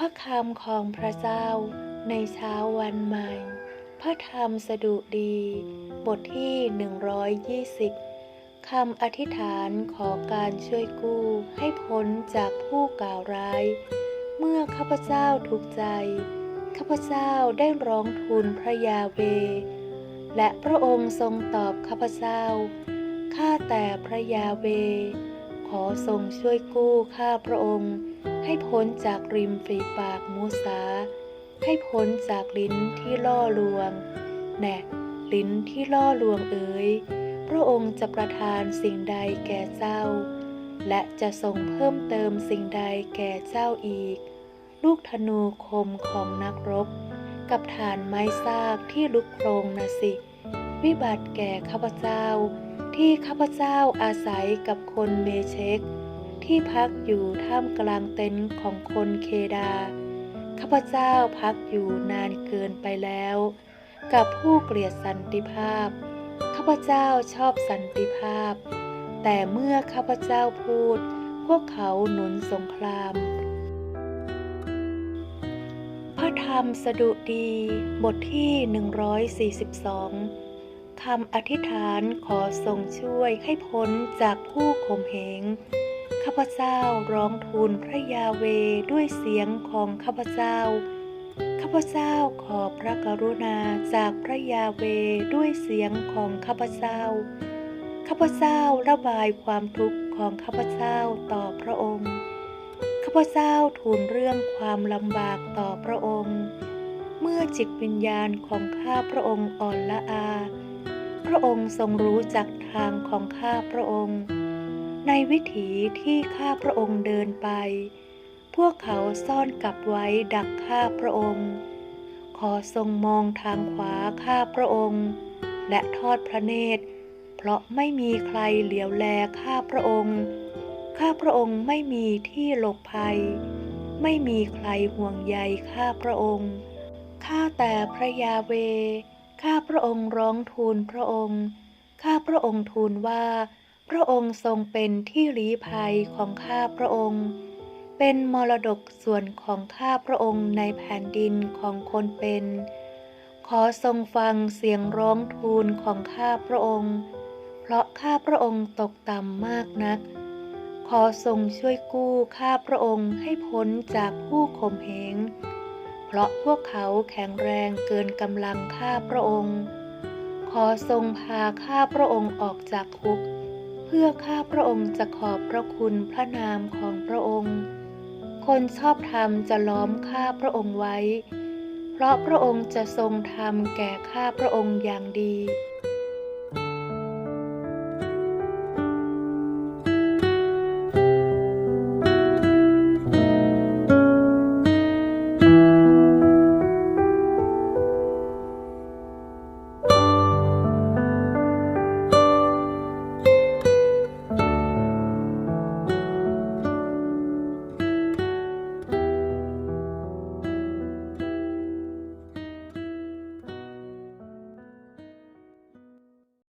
ธรรมของพระเจ้าในเช้าวันใหม่ พระธรรมสดุดี บทที่ 120 คำอธิษฐานขอการช่วยกู้ให้พ้นจากผู้กล่าวร้าย เมื่อข้าพเจ้าทุกข์ใจ ข้าพเจ้าได้ร้องทูลพระยาเว และพระองค์ทรงตอบข้าพเจ้า ข้าแต่พระยาเว ขอทรงช่วยกู้ข้าพระองค์ ให้พ้นจากริมฝีปากมูสา ให้พ้นจากลิ้นที่ล่อลวง แน่ลิ้นที่ล่อลวงเอ๋ย พระองค์จะประทานสิ่งใดแก่เจ้า และจะทรงเพิ่มเติมสิ่งใดแก่เจ้าอีก ลูกธนูคมของนักรบ กับฐานไม้ซากที่ลุกโครงนะสิ วิบัติแก่ข้าพเจ้า ที่ข้าพเจ้าอาศัยกับคนเมเชกที่พักอยู่ท่ามกลางเต็นท์ของคนเคดา ข้าพเจ้าพักอยู่นานเกินไปแล้ว กับผู้เกลียดสันติภาพ ข้าพเจ้าชอบสันติภาพ แต่เมื่อข้าพเจ้าพูด พวกเขาหนุนสงคราม พระธรรมสดุดีบทที่ 142 คำอธิษฐานขอทรงช่วยให้พ้นจากผู้ข่มเหง ข้าพเจ้าร้องทูลพระยาเวด้วยเสียงของข้าพเจ้า ข้าพเจ้าขอพระกรุณาจากพระยาเวด้วยเสียงของข้าพเจ้า ข้าพเจ้าระบายความทุกข์ของข้าพเจ้าต่อพระองค์ ข้าพเจ้าทูลเรื่องความลำบากต่อพระองค์ เมื่อจิตวิญญาณของข้าพระองค์อ่อนละอา พระองค์ทรงรู้จักทางของข้าพระองค์ ในวิถีที่ข้าพระองค์เดินไป พวกเขาซ่อนกับไว้ดักข้าพระองค์ ขอทรงมองทางขวาข้าพระองค์ และทอดพระเนตร เพราะไม่มีใครเหลียวแลข้าพระองค์ข้าพระองค์ไม่มีที่หลบภัย ไม่มีใครห่วงใยข้าพระองค์ ข้าแต่พระยาเว ข้าพระองค์ร้องทูลพระองค์ ข้าพระองค์ทูลว่า พระองค์ทรงเป็นที่ลี้ภัยของข้าพระองค์ เป็นมรดกส่วนของข้าพระองค์ในแผ่นดินของคนเป็น ขอทรงฟังเสียงร้องทูลของข้าพระองค์ เพราะข้าพระองค์ตกต่ำมากนัก ขอทรงช่วยกู้ข้าพระองค์ให้พ้นจากผู้ข่มเหง ราะพวกเขาแข็งแรงเกินกำลังข้าพระองค์ ขอทรงพาข้าพระองค์ออกจากคุก เพื่อข้าพระองค์จะขอบพระคุณพระนามของพระองค์ คนชอบธรรมจะล้อมข้าพระองค์ไว้ เพราะพระองค์จะทรงทำแก่ข้าพระองค์อย่างดี